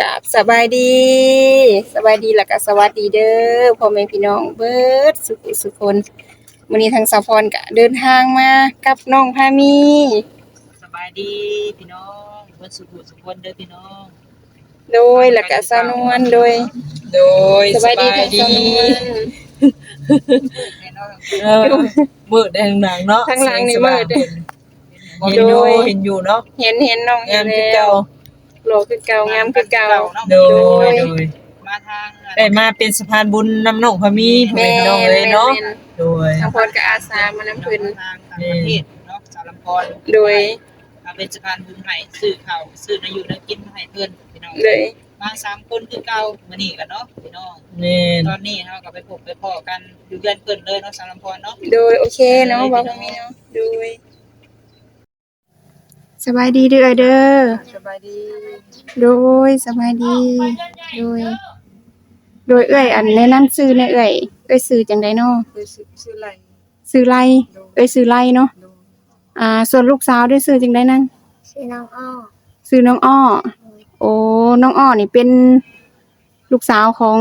กับสบายดี สบายดีแล้วก็สวัสดีเด้อพ่อแม่พี่น้องเบิดสุขสุขคนมื้อนี้ทางสาวพรก็เดินทางมากับน้องพามีสบายดีพี่น้องเพิ่นสุขสุขคนเด้อพี่น้อง โดยแล้วก็สาวนวลโดย โดยสบายดีทางสาวนวลเออมืดแดงหนังเนาะข้างหลังนี่มืดเห็นอยู่เห็นอยู่เนาะเห็นเห็นน้องงามเห็คืนอแล้เก่าว โลคือเก่างามคือเก่า โดยโดยมาทางได้มาเป็นสะพานบุญนำน้องพามีพ่อแม่แม่พี่น้องเลยเนาะแม่โดย ทางพรก็อาสามานำเพิ่นทางต่างประเทศเนาะสารลำพรโดยมาเป็นสะพานบุญให้ซื้อข้าวซื้อนาอยู่นากินมาให้เพิ่นพี่น้องเลยมาสามคนคือเก่ามื้อนี้กันเนาะพี่น้องแม่นตอนนี้เฮาก็ไปพบไปพ้อกันอยู่เดือนเพิ่นเลยเนาะสารลำพรเนาะโดยโอเคเนาะบอกพามีเนาะโดย สบายดีเด้อเด้อสบายดี โดยสบายดี โดย โดยเอ้ยอันแนะนำชื่อในเอ้ยเอ้ยชื่อจังไดเนาะคือชื่ออะไรชื่อไลเอ้ยชื่อไลเนาะอ่า ส่วนลูกสาวด้วยชื่อจังไดนั่นชื่อน้องอ้อชื่อน้องอ้อ โอ้น้องอ้อนี่เป็นลูกสาวของ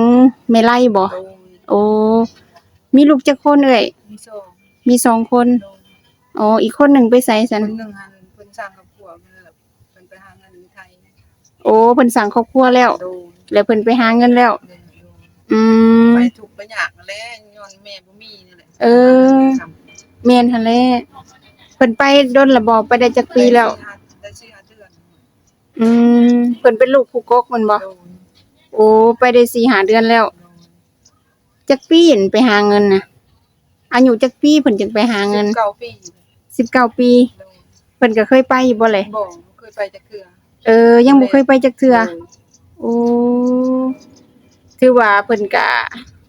แม่ไลบ่โดยโอ้มีลูกจักคนเอ้ยมีสองมีสองคนโดยอ๋อ อีกคนหนึ่งไปไสสันคนหนึงหันเพิ่นสร้างครอบครัวเพิ่นแบบเพิ่นไปหาเงินอยู่ไทย โอ้เพิ่นสั่งครอบครัวแล้ว โดยแล้วเพิ่นไปหาเงินแล้วโดยโดยอืม ไปถูกไปยากนั่นแหละย้อนแม่บ่มีนี่แหละเออ แม่นหั่นแหละเพิ่นไปดนละบ่ไปได้จักปีแล้ว ได้สี่ห้าเดือนอืมเพิ่นเป็นลูกผู้กกแมันบ่โดนโอ้ไปได้สี่หาเดือนแล้ว โดนจักปีเห็นไปหาเงินน่ะอายุจักปีเพิ่นจึงไปหาเงินเก้าปี19ปี โดนเพิ่นก็เคยไปอยู่บ่เลยบ่เคยไปจักเทื่อ เออ ยังบ่เคยไปจักเทื่อโดนโอ้ถือว่าเพิ่นก็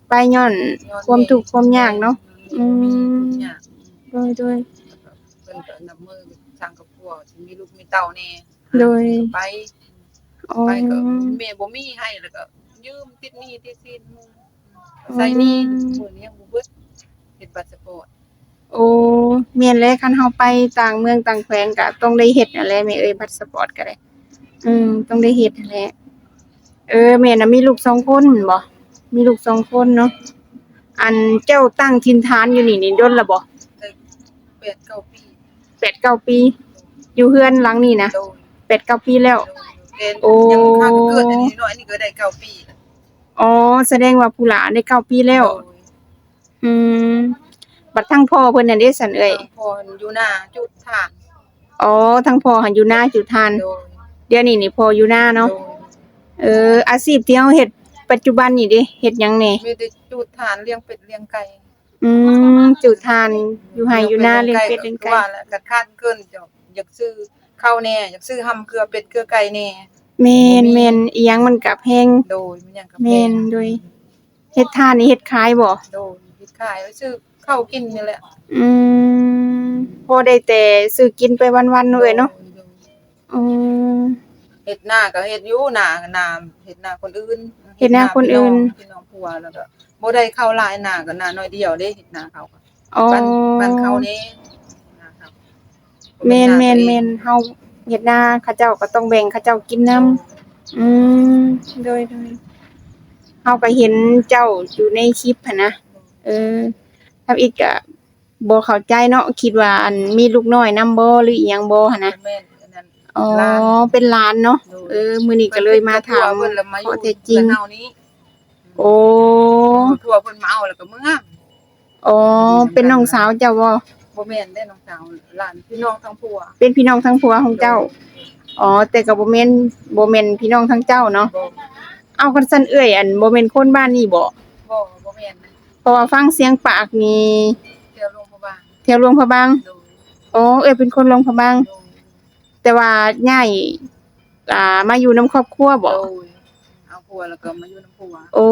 ไปย้อนย้อนความทุกข์ความยากเนาะ อืมมีทุกอย่างโดยโดย เพิ่นก็นับมือสร้างครอบครัวสิมีลูกมีเต้าแน่โดย ไปอ๋อไปก็แม่บ่มีให้แล้วก็ยืมติดหนี้ติดสินหมู่ใส่หนี้มื้อนี้ยังบ่เบิดเฮ็ดบัตรสปอร์ตโอ้แม่นแล้วคันเฮาไปต่างเมืองต่างแขวงก็ต้องได้เฮ็ดนั่นแหละแม่เอ้ยพาสปอร์ตก็ได้ อืมต้องได้เฮ็ดนั่นแหละเออแม่น่ะมีลูกสองคนแม่นบ่มีลูกสองคนเนาะอันเจ้าตั้งถิ่นฐานอยู่นี่นี่ดนละบ่ได้แปดเก้าปี8 9ปี อยู่เฮือนหลังนี้นะโดน8 9ปีแล้วโดนโอ้ยังข้างก็เกิดอันนี้น้อยอันนี้ก็ได้เก้าปีอ๋อแสดงว่าผู้หลานได้เก้าปีแล้วโดนอืมบัดทั้งพ่อเพิ่นน่ะเด้สันเอ้ยพออยู่หน้าจุดฐานอ๋อทั้งพ่อหันอยู่หน้าจุดทาน โดย เดี๋ยวนี้นี่พ่ออยู่หน้าเนาะโดยเอออาชีพที่เฮาเฮ็ดปัจจุบันนี่เด้เฮ็ดหยังแหน่มีแต่จุดฐานเลี้ยงเป็ดเลี้ยงไก่อืมจุดทานอยู่ไห้อยู่หน้าเลี้ยงเป็ดเลี้ยงไก่ว่าแล้วกัดคาดเกินจะอยากซื้อข้าวแน่อยากซื้อหำเกลือเป็ดเกลือไก่แน่แม่นแม่นอีหยังมันก็แพงโดยมันหยังกับแม่นโดยเฮ็ดทานนี่เฮ็ดขายบ่โดยพิดขายไว้ซื้อข้าวกินนี่แหละอืมพอได้แต่ซื้อกินไปวันๆเนาะเอ้ยเนาะโดย อืม เฮ็ดหน้าก็เฮ็ดอยู่หน้าหน้าเฮ็ดหน้าคนอื่นเฮ็ดหน้าคนอื่น พี่น้องผัวแล้วก็บ่ได้เข้าหลายหน้าก็หน้าน้อยเดียวเด้เฮ็ดหน้าเขาก็อ๋อปันปันเขานี่หน้าเขาแม่นแม่นแม่นเฮาเฮ็ดนาเขาเจ้าก็ต้องแบ่งเขาเจ้ากินนํอืมโดยโดยเฮาก็เห็นเจ้าอยู่ในคลิปหันนะเออทับอีกก็บ่เข้าใจเนาะคิดว่าอันมีลูกน้อยนํบ่หรืออีหยังบ่หั่นนะ แม่น อันนั้นอ๋อหลานเป็นหลานเนาะ เออ มื้อนี้ก็เลยมาถาม เพิ่นแล้วมาอข้อยู่เท็จจริง เพิ่นเฮานี้โอ้ ทั่วเพิ่นมาเอาแล้วก็เมื่ออ๋อ เป็นน้องสาวเจ้าบ่บ่แม่นได้น้องสาวหลานพี่น้องทั้งผัวเป็นพี่น้องทั้งผัวของเจ้า อ๋อ แต่ก็บ่แม่นบ่แม่นพี่น้องทั้งเจ้าเนาะ บ่เอากันซั่นเอ้ยอันบ่แม่นคนบ้านนี้บ่บ่บ่แม่นนะเพราะว่าฟังเสียงปากนี่เที่ยวโรงพยาบาลแถวหลวงพระบาง โดยอ๋อเอ้ยเป็นคนหลวงพระบาง โดย แต่ว่าย้ายอ่ามาอยู่นํครอบครัวบ่โดยเอาผัวแล้วก็มาอยู่น้ำผัวโอ้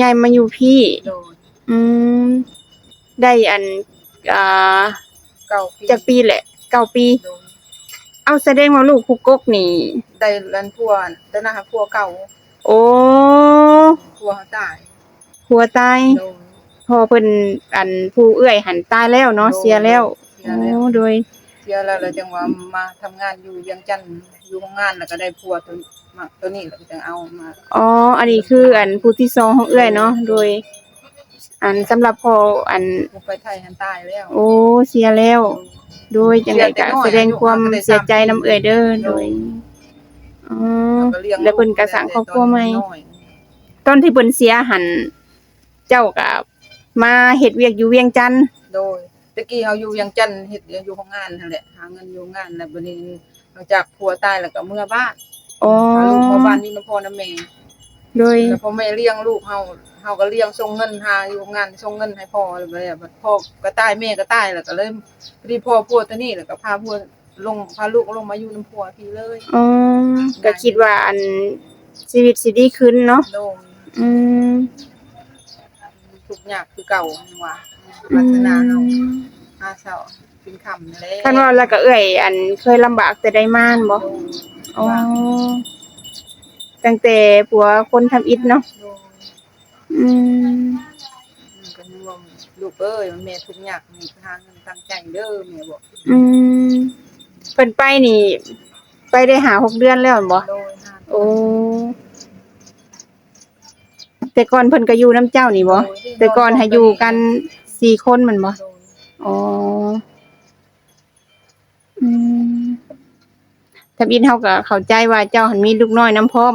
ย้ายมาอยู่พี่ โดยอืม ได้อันอ่าเก้าปีจักปีแหละเก้าปี โดยเอาแสดงว่าลูกคุกกกนี่ ได้รันผัวได้นะผัวเก่าโอ้ผัวเขาตายหัวตายโดย พอเพิ่นอันผู้เอื้อยหันตายแล้วเนาะเสียแล้วเสียแล้ว โอ้โดยเสียแล้วแล้วจังว่ามาทำงานอยู่เวียงจันทน์อยู่โรงงานแล้วก็ได้ผัวตัวมาตัวนี้แล้วก็จะเอามาอ๋ออันนี้คืออันผู้ที่สองของเอื้อยเนาะโดย อันสำหรับพออันบ่ไปไทยหันตายแล้วโอ้เสียแล้ว โดยจังไดก็แสดงความเสียใจนำเอื้อยเด้อโดยอ๋อ ก็ลี้ยงแล้วเพิ่นก็สร้างครอบครัวใหม่น้อยตอนที่เพิ่นเสียหันเจ้าก็มาเฮ็ดเวียกอยู่เวียงจันทน์โดยตะกี้เฮาอยู่เวียังจันทน์เฮ็ดอยู่โรงงานนั่นแหละหาเงินอยู่โรงงานแล้วบัดนี้หลังจากผัวตายแล้วก็เมื่อบ้านอ๋อพาลูกมาบ้านนี่น้ำพ่อน้ำแม่โดยแล้วพ่อแม่เลี้ยงลูกเฮาเฮาก็เลี้ยงส่งเงินหาอยู่โรงงานส่งเงินให้พ่อแล้วแบบบัดพ่อก็ตายแม่ก็ตายแล้วก็เลยพอดีพ่อผัวตัวนี้แล้วก็พาผัวลงพาลูกลงมาอยู่น้ำผัวพี่เลยอ๋อก็คิดว่าอันชีวิตสิดีขึ้นเนาะโดนอืมทุกอย่างคือเก่าว่า ลักษณะเฮาหาเช้ากินค่ำนั่นแหละคันว่าแล้วก็เอื้อยอันเคยลำบากแต่ได้มานบ่โดนอ๋อตั้งแต่ผัวคนทำอิฐเนาะโดนอืมมันก็รวมลูกเอ้ยมันแม่ทุกอย่างมีทางเงินตั้งใจเด้อแม่บอกอืมเพิ่นไปนี่ ไปได้หาหกเดือนแล้วแม่นบ่โดยหาโอ้แต่ก่อนเพิ่นก็อยู่น้ำเจ้านี่บ่แต่ก่อนให้อยู่กัน สี่คนมันบ่โดยอ๋ออืมทำอินเฮาก็เข้าใจว่าเจ้าหันมีลูกน้อยน้ำพร้อม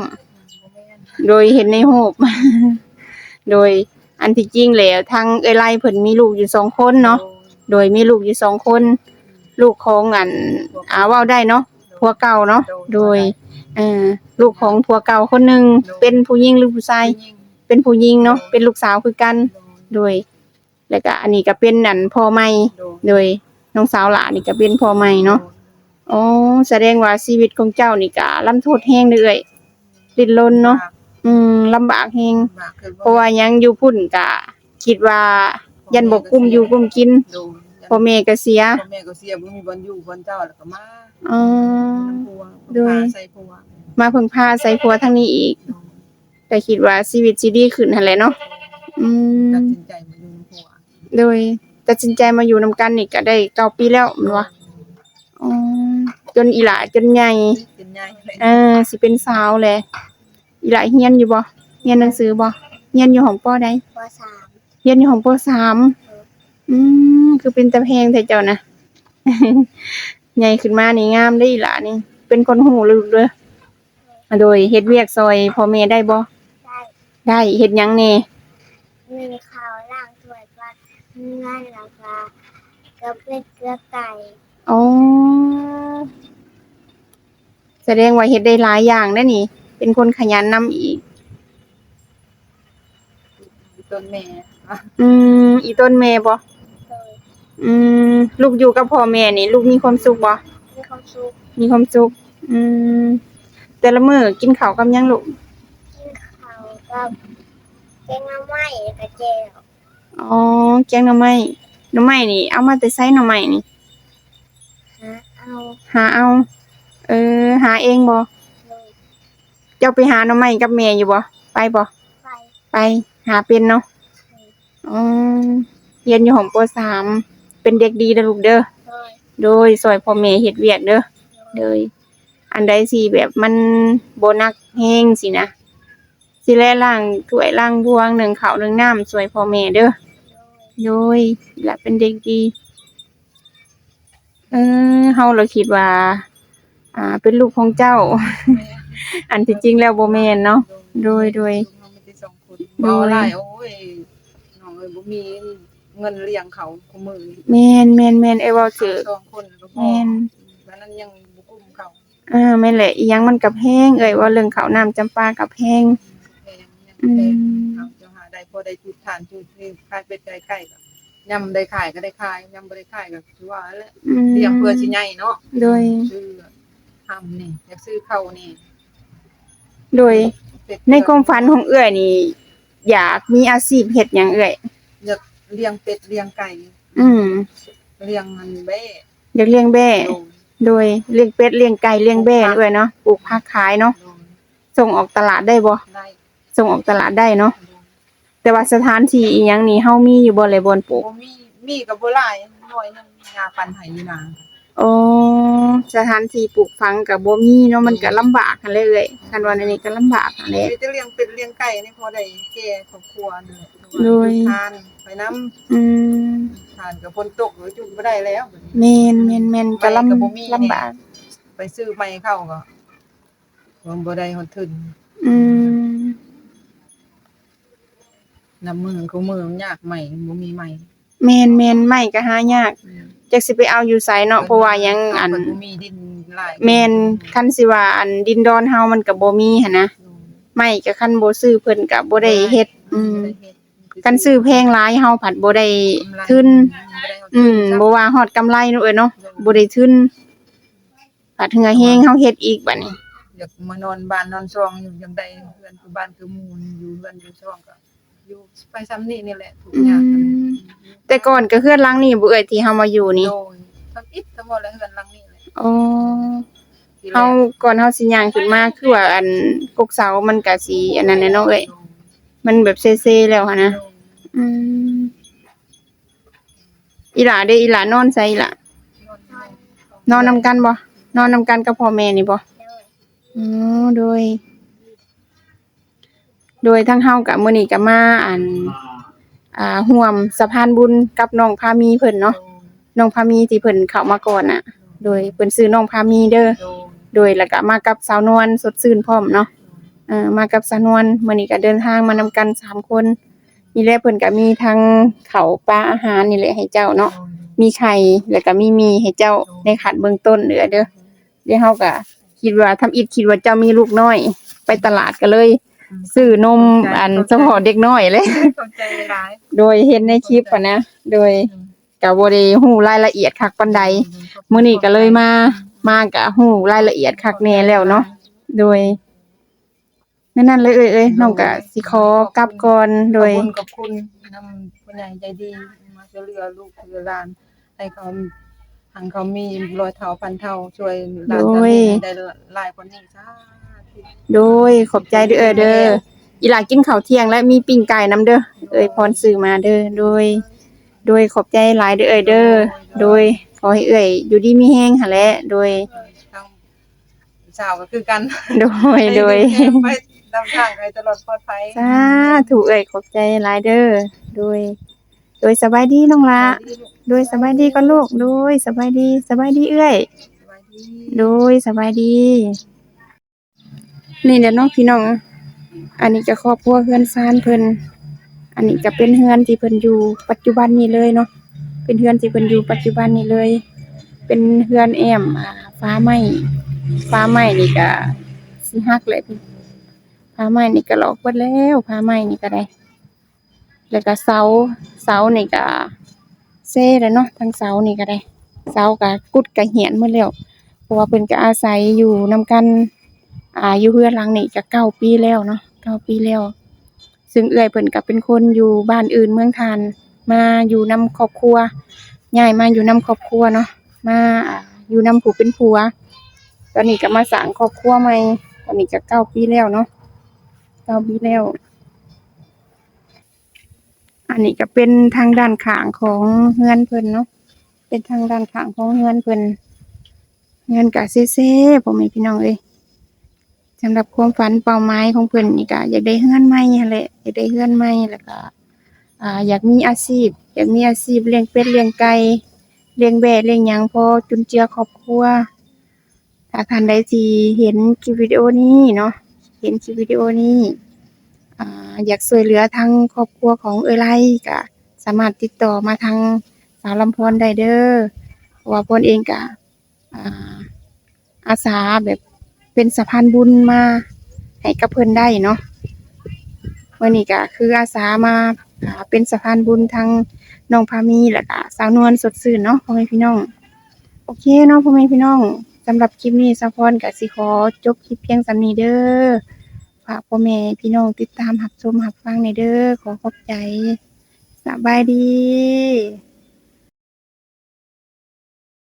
โดยเห็นในรูป โดยอันที่จริงแล้วทางเอไล่เพิ่นมีลูกอยู่สองคนเนาะ โดยมีลูกอยู่สองคน ลูกของอันอาเว้าได้เนาะผัวเก่าเนาะ โดยเอ่อลูกของผัวเก่าคนหนึ่งเป็นผู้หญิงหรือผู้ชาย เป็นผู้หญิงเนาะ เป็นลูกสาวคือกัน โดย แล้วก็อันนี้ก็เป็นอันพ่อใหม่โดยโดยน้องสาวหลานนี่ก็เป็นพ่อใหม่เนาะอ๋อแสดงว่าชีวิตของเจ้านี่ก็ลำโทษแฮงเด้อยดิ้นรนเนาะอืมลำบากแฮงมากขึ้นเพราะว่ายังอยู่พุ่นก็คิดว่ายันบ่กุ้มอยู่กุ้มกินโดยพ่อแม่ก็เสียพ่อแม่ก็เสียบ่มีบ่อนอยู่บ่อนเจ้าแล้วก็มาอ๋อผัวโดยพาใส่ผัวมาพึ่งพาใส่ผัวทางนี้อีกแต่คิดว่าชีวิตสิดีขึ้นหั่นแหละเนาะอืมตัดสินใจมาอยู่ผัว โดยตัดสินใจมาอยู่นำกันนี่ก็ได้เก้าปีแล้วแม่นบ่อ๋อจนอีหลาจนใหญ่เป็นใหญ่เลยเออสิเป็นสาวแหละอีหลาเฮียนอยู่บ่เฮียนหนังสือบ่เฮียนอยู่ห้องปอใดปสามเฮียนอยู่ห้องปสามอืมคือเป็นตะแพงแต่เจ้านะ ใหญ่ขึ้นมานี่งามได้ออีหลานี่ เป็นคนหูลึกเด้อโดยเฮ็ดเวียกซอยพ่อแม่ได้บ่ได้ได้เฮ็ดหยังแหน่มีข่าวล่างตรวจ วัดเงินราคาเกลือเป็ดเกลือไก่อ๋อ แสดงว่าเฮ็ดได้หลายอย่างนะนี่ เป็นคนขยันนำอีก ต้นแม่อะอืม อีต้นแม่บ่โดยอืม ลูกอยู่กับพ่อแม่นี่ ลูกมีความสุขบ่มีความสุขมีความสุข อืม แต่ละมื้อกินข้าวกับหยังลูก กินข้าวกับแกงน้ำไม้กระเจว อ๋อแกงหน่อไม้หน่อไม้นี่ เอามาแต่ไสหน่อไม้นี่ หาเอาหาเอา เออ หาเองบ่โดยเจ้าไปหาหน่อไม้กับแม่อยู่บ่ไปบ่ไฟไปหาเป็นเนาะอ๋อเรียนอยู่ห้องปสามเป็นเด็กดีเด้อลูกเด้อโดยโดยซอยพ่อแม่เฮ็ดเวียกเด้อ โดย อันใดสิแบบมันบ่หนักแฮงสินะ สิแลล้างถ้วยล้างบวงหนึ่งข้าวหนึ่งน้ำช่วยพ่อแม่เด้อ โดยโดยและเป็นเด็กดี เออเฮาเราคิดว่า อ่า เป็นลูกของเจ้า อันที่จริงแล้วบ่แม่นเนาะโดยโดยน้องมีแต่สองคนบ่หลายโอ้ยน้องเอ้ยบ่มีเงินเลี้ยงเขาคุมื้อนี้แม่นแม่นแม่นไอ้เว้าถือสองคนก็พอแม่นวันนั้นยังบ่กุ้มเขาอ่าแม่นแหละอีหยังมันกับแพงเอ้ยว่าเรื่องข้าวน้ำจำปากับแพงแพงยังอืแพงมเอาจะหา ได้พอได้จุดทานจุดนี่ขายเป็ดไก่ไก่ก็ยำได้ขายก็ได้ขายยำบ่ได้ขายก็ถือว่าแหละอืมเลี้ยงเพื่อสิใหญ่เนาะโดยซื้อทำนี่อยากซื้อเข้าวนี่ โดยเป็ดในความฝันของเอื้อยนี่ อยากมีอาชีพเฮ็ดหยังเอื้อยอยากเลี้ยงเป็ดเลี้ยงไก่อืมเลี้ยงมันแบ้อยากเลี้ยงแบ่โดนโดยเลี้ยงเป็ดเลี้ยงไก่เลี้ยงแบ่เอื้อยเนาะปลูกผักขายเนาะโดนส่งออกตลาดได้บ่ได้ส่งออกตลาดได้เนาะโดน แต่ว่าสถานที่อีหยังนี่เฮามีอยู่บ่เลยบ่อนปลูกบ่มีมีกับบ่หลายน้อยนึงยาปันไห้อยู่นาโอ้สถานที่ปลูกฝังก็บ่มีเนาะมันก็ลำบากหันเลยเอ้ยคันว่าอันนี้ก็ลำบากหันแหละมีแต่เลี้ยงเป็ดเลี้ยงไก่นี่พอได้แก่ครอบครัวนี่แหละโดยทานไปน้ำอืมทานกับฝนตกหรือจุดบ่ได้แล้วแม่นแม่นแม่นก็ลำไปก็บ่มีนี่ลำบาก ไปซื้อไม้เข้าก็รวมบ่ได้ฮอดถึงอืม น้ำมือเขามือมันยากใหม่บ่มีใหม่แม่นแม่นไม่ก็หายากจักสิไปเอาอยู่ไสเนาะเพราะว่ายังอันเพิ่บ่มีดินหลายแม่นคันสิว่าอันดินดอนเฮามันก็บ่มีหั่นนะไม่ก็คันบ่ซื้อเพิ่นก็บ่ได้เฮ็ด อืมคันซื้อแพงหลายเฮาผัดบ่ได้ทุนอืมบ่ว่าฮอดกำไรเนาะเอ้ยเนาะบ่ได้ทุนผัดเหงือแฮงเฮาเฮ็ดอีกบัดนี้อยากมานอนบ้านนอนช่องอยู่จังได๋เพื่อนคือบ้านคือหมู่อยู่เพื่อนอยู่ช่องก็ อยู่ไปซ้ำนี่นี่แหละทุกอย่างอืม แต่ก่อนก็เฮือนหลังนี้บ่เอ้ยที่เฮามาอยู่นี่โดยทำอิฐทั้งหมดแล้วเฮือนหลังนี่แหละอ๋อที่แรกเฮาก่อนเฮาสิย่างขึ้นมาคือว่าอันกกเสามันก็สิอันนั้นแหละเนาะเอ้ยมันแบบเซๆแล้วหั่นนะอืมอีหลาเด้ออีหลานอนไสอีหล่ะนอนนำกันบ่นอนนำกันกับพ่อแม่นี่บ่โดย อ๋อโดย โดยทั้งเฮากับมื้อนี้ก็มาอันอ่าร่วมสะพานบุญกับน้องพามีเพิ่นเนาะน้องพามีที่เพิ่นเข้ามาก่อนน่ะ โดยเพิ่นชื่อน้องพามีเด้อโดยโดยแล้วก็มากับสาวนวลสดชื่นพร้อมเนาะเอ่อมากับสาวนวลมื้อนี้ก็เดินทางมานำกันสามคนนี่แหละเพิ่นก็มีทั้งข้าวปลาอาหารนี่แหละให้เจ้าเนาะมีไข่แล้วก็มีมีให้เจ้าในขันเบื้องต้นเด้อเด้อเดี๋ยวเฮาก็คิดว่าทำอิดคิดว่าเจ้ามีลูกน้อย ไปตลาดก็เลย ซื้อนมอันเฉพาะเด็กน้อยเลยเข้าใจหลายโดยเห็นในคลิปอะนะ โดยก็บ่ได้ฮู้รายละเอียดคักปานใดมื้อนี้ก็เลยมา มาก็ฮู้รายละเอียดคักแน่แล้วเนาะ โดยนั่นนั่นเลยเอ้ยเอ้ยน้องก็สิขอกลับก่อนโดย ขอบคุณขอบคุณนำผู้ใหญ่ใจดีมาช่วยเหลือลูกช่วยเหลือหลาน ให้เขาหังเขามีรอยเท้าพันเท้าช่วยหลานโดตอนยนี้ได้หลายคนนี้จ้าธุ โดยขอบใจเด้อเอ้ยเด้ออีหลากินข้าวเที่ยงและมีปิ้งไก่นํเด้อเอ้ยพรซื้อมาเด้อโดย โดยขอบใจหลายเด้อเอ้ยเด้อโดยขอให้เอ้ยอยู่ดีมีแฮงหั่นแหละโดยทางสาวก็คือกันโดยโดยให้ไปนำทางให้ตลอดปลอดภัยสาธุเอ้ยขอบใจหลายเด้อโดย โดยสบายดีน้องละโดยสบายดีก่อนลูกโดยสบายดีสบายดีเอ้ยสบายดีโดยสบายดี นี่เด้อเน้องพี่น้อง อันนี้ก็ครอบครัวเฮือนซานเพิ่น อันนี้ก็เป็นเฮือนที่เพิ่นอยู่ปัจจุบันนี้เลยเนาะ เป็นเฮือนที่เพิ่นอยู่ปัจจุบันนี้เลย เป็นเฮือนแอมอ่าฟ้าไหม้ฟ้าไหม้นี่ก็สิฮักเลยฟ้าไหม้นี่ก็หลอกเบิดแล้วฟ้าไหม้นี่ก็ได้ แล้วก็เสา เสานี่ก็เซ่แล้วเนาะทั้งเสานี่ก็ได้ เสาก็กุดก็เหียนหมดแล้วเพราะว่าเพิ่นก็อาศัยอยู่นํกัน อายูเฮือนหลังนี้ก็เก้าปีแล้วเนาะเก้าปีแล้ว ซึ่งเอื้อยเพิ่นก็เป็นคนอยู่บ้านอื่นเมืองทาน มาอยู่นำครอบครัวย้ายมาอยู่นำครอบครัวเนาะมาอยู่นำผู้เป็นผัว ตอนนี้ก็มาสร้างครอบครัวใหม่ตอนนี้ก็เก้าปีแล้วเนาะเก้าปีแล้ว อันนี้ก็เป็นทางด้านข้างของเฮือนเพิ่นเนาะเป็นทางด้านข้างของเฮือนเพิ่นเฮือนกะเซ่ๆพ่อแม่พี่น้องเอ้ย สำหรับความฝันเป้าหมายของเพิ่นนี่ก็อยากได้เฮือนใหม่หั่นแหละอยากได้เฮือนใหม่แล้วก็อ่าอยากมีอาชีพ อยากมีอาชีพเลี้ยงเป็ดเลี้ยงไก่เลี้ยงแบะเลี้ยงหยังพอจุนเจือครอบครัวถ้าท่านใดที่เห็นคลิปวิดีโอนี้เนาะเห็นคลิปวิดีโอนี้อ่าอยากช่วยเหลือทางครอบครัวของเอยไลก็สามารถติดต่อมาทางสาวลำพรได้เด้อราะว่าพรเองก็อาอาสาแบบ เป็นสะพานบุญมาให้กับเพิ่นได้เนาะวันนี้ก็คืออาสามาเป็นสะพานบุญทางน้องพามีแล้วก็สาวนวลสดชื่นเนาะพ่อแม่พี่น้อง โอเคเนาะพ่อแม่พี่น้องสำหรับคลิปนี้สะพรกับสิขอจบคลิปเพียงสำนีเด้อฝากพ่อแม่พี่น้องติดตามหับชมหับฟังในเด้อขอขอบใจสบายดี